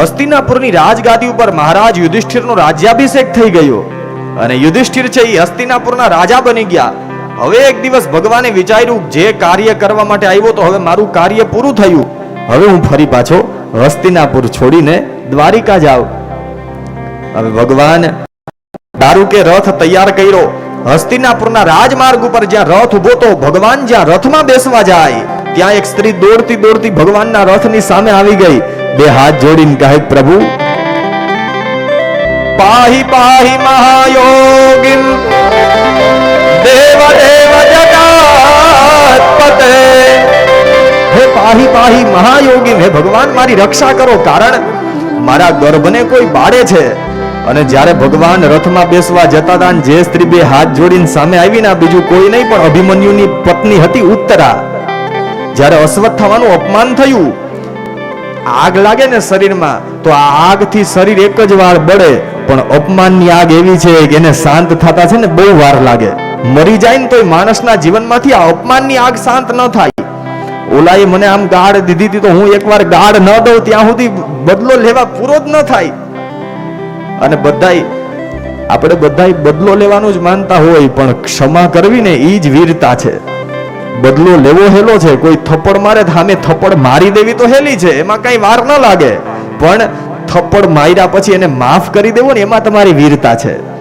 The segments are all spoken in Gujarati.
હસ્તિનાપુરની રાજગાદી ઉપર મહારાજ યુધિષ્ઠિરનો રાજ્યાભિષેક થઈ ગયો. અને યુધિષ્ઠિર છે એ હસ્તિનાપુરના રાજા બની ગયા. હવે એક દિવસ ભગવાને વિચાર્યું, જે કાર્ય કરવા માટે આવ્યો તો હવે મારું કાર્ય પૂરું થયું. હવે હું ફરી પાછો હસ્તિનાપુર છોડીને દ્વારિકા જાઉં. હવે ભગવાન દારૂ કે રથ તૈયાર કર્યો. હસ્તિનાપુરના રાજમાર્ગ ઉપર જ્યાં રથ ઊભો તો ભગવાન જ્યાં રથમાં બેસવા જાય, ત્યાં એક સ્ત્રી દોડતી દોડતી ભગવાનના રથની સામે આવી ગઈ. બે હાથ જોડીને કહે, પ્રભુ, પાહી પાહી મહાયોગિન દેવ દેવ જગતપતે હે પાહી પાહી મહાયોગિન, હે ભગવાન, મારી રક્ષા કરો, કારણ મારા ગર્ભને કોઈ બાળે છે. અને જ્યારે ભગવાન રથમાં બેસવા જતા હતા જે સ્ત્રી બે હાથ જોડીને સામે આવી ના બીજું કોઈ નહીં, પણ અભિમન્યુની પત્ની હતી ઉત્તરા. જ્યારે અશ્વત્થામાનું અપમાન થયું આગ લાગે ને શરીરમાં, તો આ આગથી શરીર એક જ વાર બળે. પણ અપમાનની આગ એવી છે કે એને શાંત થતા છે ને બહુ વાર લાગે. મરી જાય ને તો માણસના જીવનમાંથી આ અપમાનની આગ શાંત ન થાય. ઓલાએ મને આમ ગાળ દીધી હતી તો હું એકવાર ગાળ ન દઉં, ત્યાં સુધી બદલો લેવા પૂરો જ ન થાય. અને બધાય, આપણે બધાય બદલો લેવાનું જ માનતા હોય, પણ ક્ષમા કરવી ને એ જ વીરતા છે. બદલો લેવો હેલો છે. કોઈ થપ્પડ મારે સામે થપ્પડ મારી દેવી તો હેલી છે. એમાં કઈ વાર ન લાગે. પણ થપ્પડ માર્યા પછી એને માફ કરી દેવો ને એમાં તમારી વીરતા છે.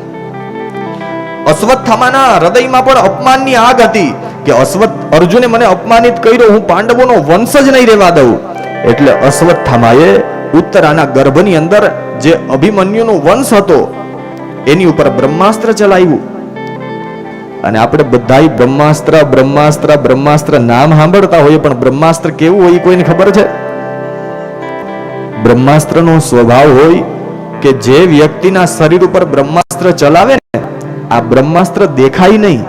અશ્વત્થામાના હૃદયમાં પણ અપમાનની આગ હતી કે અશ્વત્થ અર્જુને મને અપમાનિત કર્યો, હું પાંડવોનો વંશ જ નહીં રહેવા દઉં. એટલે અશ્વત્થામાએ ઉત્તરાના ગર્ભની અંદર જે અભિમન્યુનો વંશ હતો, એની ઉપર બ્રહ્માસ્ત્ર ચલાવ્યું. અને આપણે બધા બ્રહ્માસ્ત્ર બ્રહ્માસ્ત્ર બ્રહ્માસ્ત્ર નામ સાંભળતા હોઈએ, પણ બ્રહ્માસ્ત્ર કેવું હોય કોઈને ખબર છે? બ્રહ્માસ્ત્રનો સ્વભાવ હોય કે જે વ્યક્તિના શરીર ઉપર બ્રહ્માસ્ત્ર ચલાવે ને, આ બ્રહ્માસ્ત્ર દેખાય નહીં.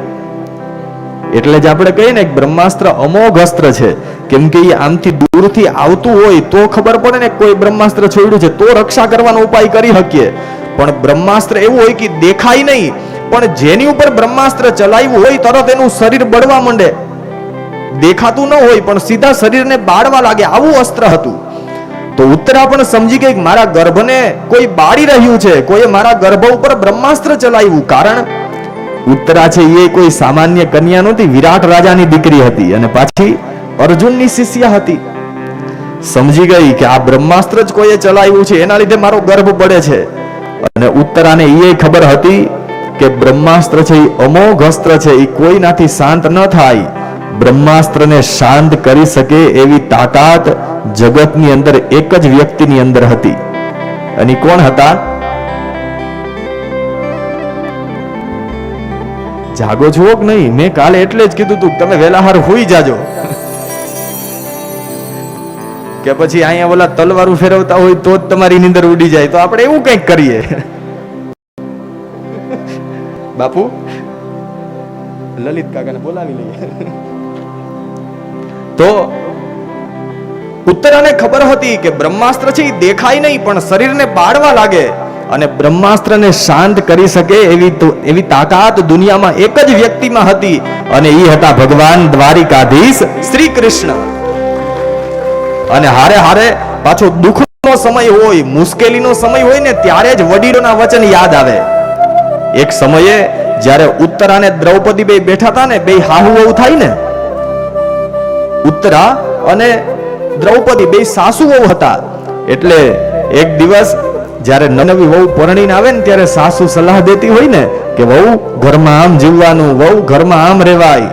એટલે જ આપણે કહીએ ને બ્રહ્માસ્ત્ર અમોઘ અસ્ત્ર છે. કેમ કે એ આમથી દૂરથી આવતું હોય તો ખબર પડે ને કોઈ બ્રહ્માસ્ત્ર છોડ્યું છે, તો રક્ષા કરવાનો ઉપાય કરી શકીએ. પણ બ્રહ્માસ્ત્ર એવું હોય કે દેખાય નહીં પણ જેની ઉપર બ્રહ્માસ્ત્ર ચલાવ્યું હોય તરત એનું શરીર બળવા માંડે. દેખાતું ન હોય પણ સીધા શરીરને બાળવા લાગે આવું અસ્ત્ર હતું. તો ઉત્તરા પણ સમજી ગઈ મારા ગર્ભને કોઈ બાળી રહ્યું છે, કોઈએ મારા ગર્ભ ઉપર બ્રહ્માસ્ત્ર ચલાવ્યું. કારણ ઉત્તરા છે એ કોઈ સામાન્ય કન્યા નહોતી, વિરાટ રાજાની દીકરી હતી અને પાછી અર્જુનની શિષ્ય હતી. સમજી ગઈ કે આ બ્રહ્માસ્ત્ર જ કોઈએ ચલાવ્યું છે, એના લીધે મારો ગર્ભ પડે છે. અને ઉત્તરાને એ ખબર હતી કે બ્રહ્માસ્ત્ર છે એ અમોઘ અસ્ત્ર છે એ કોઈનાથી શાંત ન થાય. બ્રહ્માસ્ત્રને શાંત કરી શકે એવી તાકાત જગતની અંદર એક જ વ્યક્તિની અંદર હતી. અને કોણ હતા? જાગો છો કે નહીં? મેં કાલે એટલે જ કીધું તું તમે વેલા હાર હોઈ જાજો. કે પછી અહીંયા ઓલા તલવારું ફેરવતા હોય તો જ તમારી નીંદર ઉડી જાય. તો આપણે એવું કંઈક કરીએ. બાપુ? લલિત કાકાને બોલાવી લઈએ. તો ઉત્તરાને ખબર હતી કે બ્રહ્માસ્ત્ર છે એ દેખાય નહીં, પણ શરીરને બાળવા લાગે અને બ્રહ્માસ્ત્રને શાંત કરી શકે એવી એવી તાકાત દુનિયામાં એક જ વ્યક્તિમાં હતી અને એ હતા ભગવાન દ્વારિકાધીશ શ્રી કૃષ્ણ અને હારે હારે પાછો દુઃખનો સમય હોય, મુશ્કેલીનો સમય હોય ને ત્યારે જ વડીલોના વચન યાદ આવે. એક સમયે જ્યારે ઉત્તરા અને દ્રૌપદી બે બેઠા હતા ને, બે હાહુ વહુ થાય ને ઉત્તરા અને દ્રૌપદી બે સાસુ વહુ હતા. એટલે એક દિવસ જ્યારે નનવી વહુ પરણીને આવે ને, ત્યારે સાસુ સલાહ દેતી હોય ને કે, વહુ, ઘરમાં આમ જીવવાનું, વહુ, ઘરમાં આમ રહેવાય.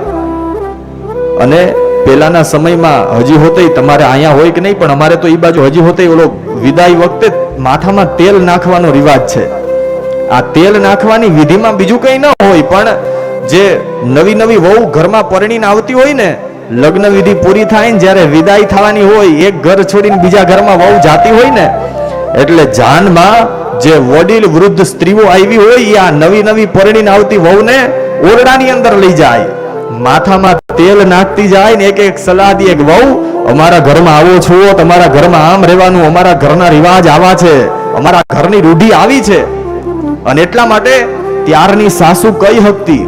અને પેલાના સમયમાં હજી હોતે તમારે અહીંયા હોય કે નહીં, પણ અમારે તો એ બાજુ હજી હોતે ઓલો વિદાય વખતે માથામાં તેલ નાખવાનો રિવાજ છે. આ તેલ નાખવાની વિધિમાં બીજું કંઈ ન હોય, પણ જે નવી નવી વહુ ઘરમાં પરણીને આવતી હોય ને, લગ્ન વિધિ પૂરી થાય ને જ્યારે વિદાય થવાની હોય, એક ઘર છોડીને બીજા ઘરમાં વહુ જાતી હોય ને, એટલે જાનમાં જે વડીલ વૃદ્ધ સ્ત્રીઓ આવી હોય, એ આ નવી નવી પરણીને આવતી વહુને ઓરડાની અંદર લઈ જાય. માથામાં તેલ નાખતી જાય ને એક એક સલાહ દી એક વહુ, અમારા ઘરમાં આવો છો, તમારા ઘરમાં આમ રહેવાનું, અમારા ઘરના રિવાજ આવા છે, અમારા ઘરની રૂઢી આવી છે. અને એટલા માટે ત્યારની સાસુ કઈ હકતી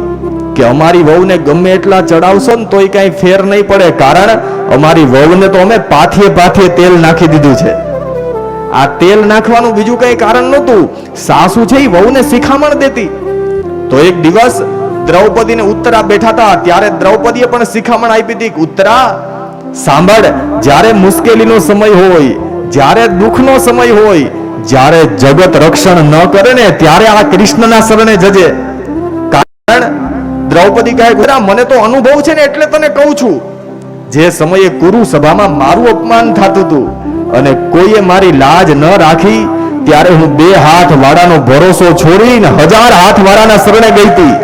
કે અમારી વહુને ગમે એટલા ચડાવશો ને તોય કઈ ફેર નહીં પડે, કારણ અમારી વહુને તો અમે પાથીએ પાથીએ તેલ નાખી દીધું છે. આ તેલ નાખવાનું બીજું કઈ કારણ નહોતું. સાસુ છે એ વહુને શિખામણ દેતી. તો એક દિવસ દ્રૌપદીને ઉત્તરા બેઠા હતા, ત્યારે દ્રૌપદીએ પણ શિખામણ આપી હતી ઉત્તરા, સાંભળ, જ્યારે મુશ્કેલીનો સમય હોય, જ્યારે દુઃખનો સમય હોય જ્યારે જગત રક્ષણ ન કરે ને ત્યારે આ કૃષ્ણના શરણે જજે. કારણ દ્રૌપદી કહે ગુરા મને તો અનુભવ છે ને એટલે તને કહું છું. જે સમયે કુરુ સભામાં મારું અપમાન થતું હતું અને કોઈએ મારી લાજ ન રાખી, ત્યારે હું બે હાથ વાળાનો ભરોસો છોડીને હજાર હાથ વાળાના શરણે ગઈ હતી.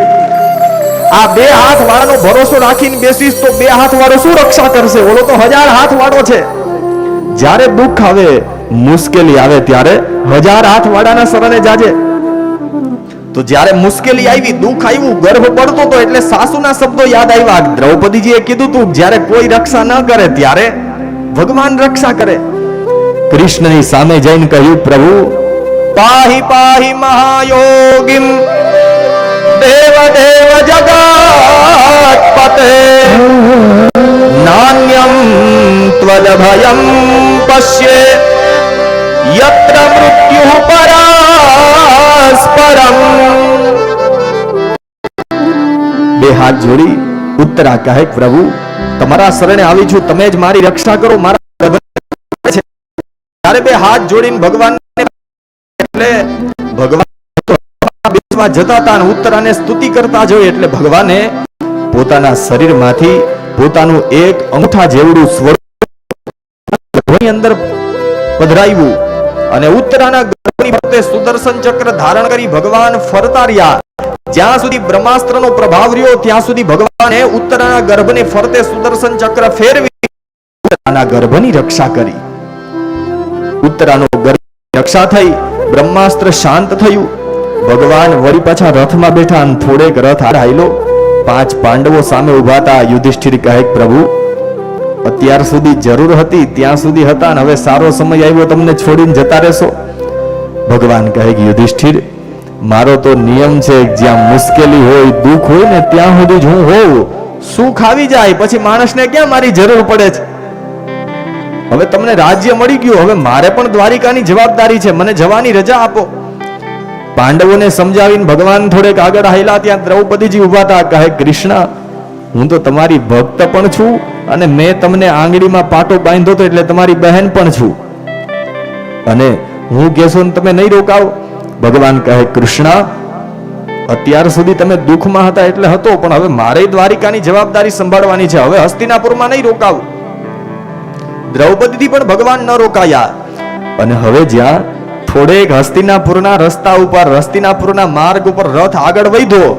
આ બે હાથ વાળાનો ભરોસો રાખીને બેસીશ તો બે હાથ વાળો શું રક્ષા કરશે? ઓલો તો હજાર હાથ વાળો છે. જ્યારે દુઃખ આવે મુશ્કેલી આવે ત્યારે હજાર હાથ વાળાના શરણે જાજે. તો જ્યારે મુશ્કેલી આવી, દુઃખ આવ્યું ગર્ભ પડતો તો એટલે સાસુના શબ્દો યાદ આવ્યા. દ્રૌપદીજીએ કીધું તું, જ્યારે કોઈ રક્ષા ન કરે, ત્યારે ભગવાન રક્ષા કરે. કૃષ્ણની સામે જઈને કહ્યું, પ્રભુ, પાહી પાહી મહાયોગીમ દેવ દેવ જગતપતે નાન્યમ ત્વદભયમ પશ્યે. યત્ર મૃત્યુ પરસ્પરમ બે હાથ જોડી ઉત્તરા કહે પ્રભુ, તમારા શરણે આવી છું, તમે જ મારી રક્ષા કરો, મારા ત્યારે બે હાથ જોડીને ભગવાન એટલે ભગવાન બેસવા જતા હતા ઉત્તરાને સ્તુતિ કરતા જોઈ, એટલે ભગવાને પોતાના શરીરમાંથી પોતાનું એક અંગૂઠા જેવડું સ્વરૂપ અંદર પધરાવ્યું. અને ઉત્તરાના ગર્ભની ફરતે સુદર્શન ચક્ર ધારણ કરી ભગવાન ફરતા રહ્યા. જ્યાં સુધી બ્રહ્માસ્ત્રનો પ્રભાવ રહ્યો, ત્યાં સુધી ભગવાને ઉત્તરાના ગર્ભને ફરતે સુદર્શન ચક્ર ફેરવી ઉત્તરાના ગર્ભની રક્ષા કરી. ઉત્તરાનો ગર્ભ રક્ષા થઈ, બ્રહ્માસ્ત્ર શાંત થયું. ભગવાન વળી પાછા રથમાં બેઠા અને થોડેક રથ હારાયેલો પાંચ પાંડવો સામે ઊભા હતા. યુધિષ્ઠિર કહે, પ્રભુ અત્યાર સુધી જરૂર હતી, ત્યાં સુધી હતા અને હવે સારો સમય આવ્યો, તમને છોડીને જતા રહેશો. ભગવાન કહે કે, યુધિષ્ઠિર, મારો તો નિયમ છે જ્યાં મુશ્કેલી હોય, દુઃખ હોય ને ત્યાં સુધી જ હું હોઉં. સુખ આવી જાય? પછી માણસને ક્યાં મારી જરૂર પડે છે? હવે તમને રાજ્ય મળી ગયું. હવે મારે પણ દ્વારિકાની જવાબદારી છે. મને જવાની રજા આપો. પાંડવોને સમજાવીને ભગવાન થોડેક આગળ આવેલા ત્યાં દ્રૌપદીજી ઊભા હતા. કહે, કૃષ્ણ હું તો તમારી ભક્ત પણ છું અને મેં તમને આંગળીમાં પાટો બાંધ્યો તો એટલે તમારી બહેન પણ છું. અને હું કહેશો ને તમે નહીં રોકાવ. ભગવાન કહે, કૃષ્ણ, અત્યાર સુધી તમે દુઃખમાં હતા એટલે હતો, પણ હવે મારે દ્વારિકાની જવાબદારી સંભાળવાની છે. હવે હસ્તિનાપુરમાં નહીં રોકાવું. દ્રૌપદીથી પણ ભગવાન ન રોકાયા. અને હવે જ્યાં થોડેક હસ્તિનાપુરના રસ્તા ઉપર, હસ્તિનાપુરના માર્ગ ઉપર રથ આગળ વધ્યો,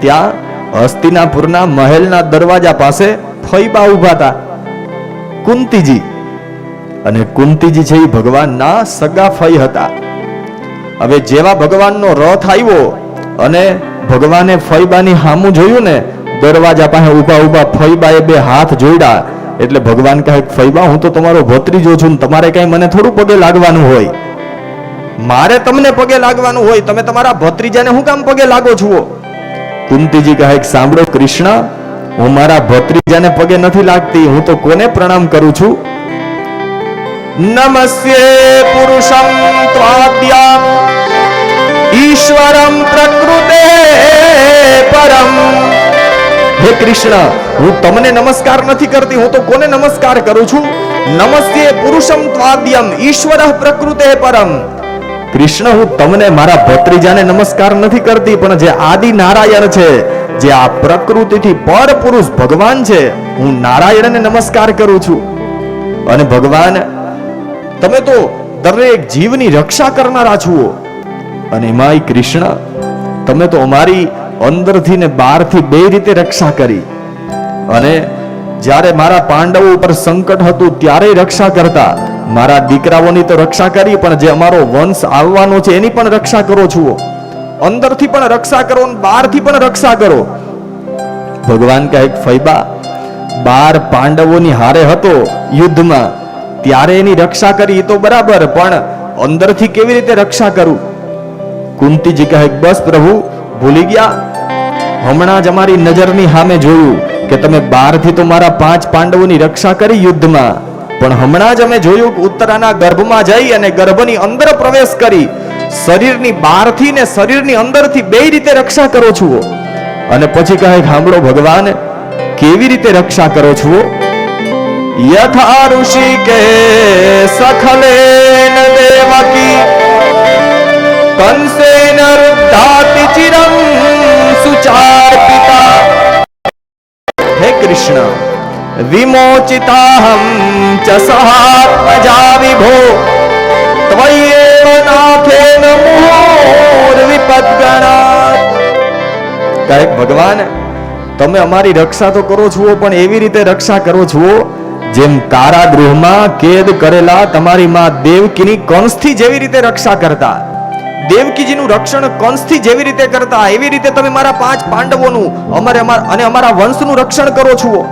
ત્યાં હસ્તિનાપુરના મહેલના દરવાજા પાસે ફૈબા ઊભા હતા. કુંતીજી અને કુંતીજી છે એ ભગવાનના સગા ફઈ હતા. હવે જેવા ભગવાનનો રથ આવ્યો અને ભગવાને ફૈબાની હામું જોયું ને, દરવાજા પાસે ઊભા ઊભા ફૈબાએ બે હાથ જોડ્યા. એટલે ભગવાન કહે ફૈબા હું તો તમારો ભત્રીજો છું ને તમારે કઈ મને થોડું પગે લાગવાનું હોય. મારે તમને પગે લાગવાનું હોય? તમે તમારા ભત્રીજાને હું કામ પગે લાગો છો? કુંતીજી કહે સાંભળો કૃષ્ણ, હું મારા ભત્રીજાને પગે નથી લાગતી, હું તો કોને પ્રણામ કરું છું? નમસ્યે પુરુષમ ત્વાદ્યામ, ઈશ્વરમ પ્રકૃતે પરમ. હે કૃષ્ણ, હું તમને નમસ્કાર નથી કરતી, હું તો કોને નમસ્કાર કરું છું? નમસ્તે પુરુષમ ત્વાદ્યમ, ઈશ્વર પ્રકૃતે પરમ. કૃષ્ણ, હું તમને મારા ભત્રીજાને નમસ્કાર નથી કરતી, પણ જે આદિ નારાયણ છે, જે આ પ્રકૃતિથી પર પુરુષ ભગવાન છે, હું નારાયણને નમસ્કાર કરું છું. અને ભગવાન, તમે તો દરેક જીવની રક્ષા કરનારા છો અને એમાંય કૃષ્ણ, તમે તો અમારી અંદરથી ને બહારથી બે રીતે રક્ષા કરી. અને જ્યારે મારા પાંડવો ઉપર સંકટ હતું, ત્યારે રક્ષા કરતા. મારા દીકરાઓની તો રક્ષા કરી, પણ જે અમારો વંશ આવવાનો છે, એની પણ રક્ષા કરો છો અંદરથી પણ રક્ષા કરો બહારથી પણ રક્ષા કરો. ભગવાન કહે ફૈબા, બાર પાંડવોની હારે હતો યુદ્ધમાં, ત્યારે એની રક્ષા કરી તો બરાબર, પણ અંદરથી કેવી રીતે રક્ષા કરું? કુંતીજી કહે, બસ પ્રભુ, ભૂલી ગયા. હમણાં જ અમારી નજરની સામે જોયું કે તમે બહારથી તો મારા પાંચ પાંડવોની રક્ષા કરી યુદ્ધમાં પણ હમણાં જ અમે જોયું ઉત્તરાના ગર્ભમાં જઈ અને ગર્ભની અંદર પ્રવેશ કરી, શરીરની બહારથી ને શરીરની અંદરથી બે રીતે રક્ષા કરો છો અને પછી કહે સાંભળો ભગવાન, કેવી રીતે રક્ષા કરો છો યથા ઋષિ કે સખલે દેવકી કંસેન રુદ્ધાતિ ચિરમ સુચાર પિતા હે કૃષ્ણ. વિમોચિતાહમ ચ સહાત્મજા વિભો ત્વય્યેવ નાથેન મુહોર વિપદગણાત ભગવાન તમે અમારી રક્ષા તો કરો છો પણ એવી રીતે રક્ષા કરો છો જેમ કારાગૃહમાં કેદ કરેલા તમારી માં દેવકીની કંસથી જેવી રીતે રક્ષા કરતા. દેવકીજીનું રક્ષણ કંસથી જેવી રીતે કરતા. એવી રીતે તમે મારા પાંચ પાંડવોનું, અમારે અમારા અને અમારા વંશનું રક્ષણ કરો છો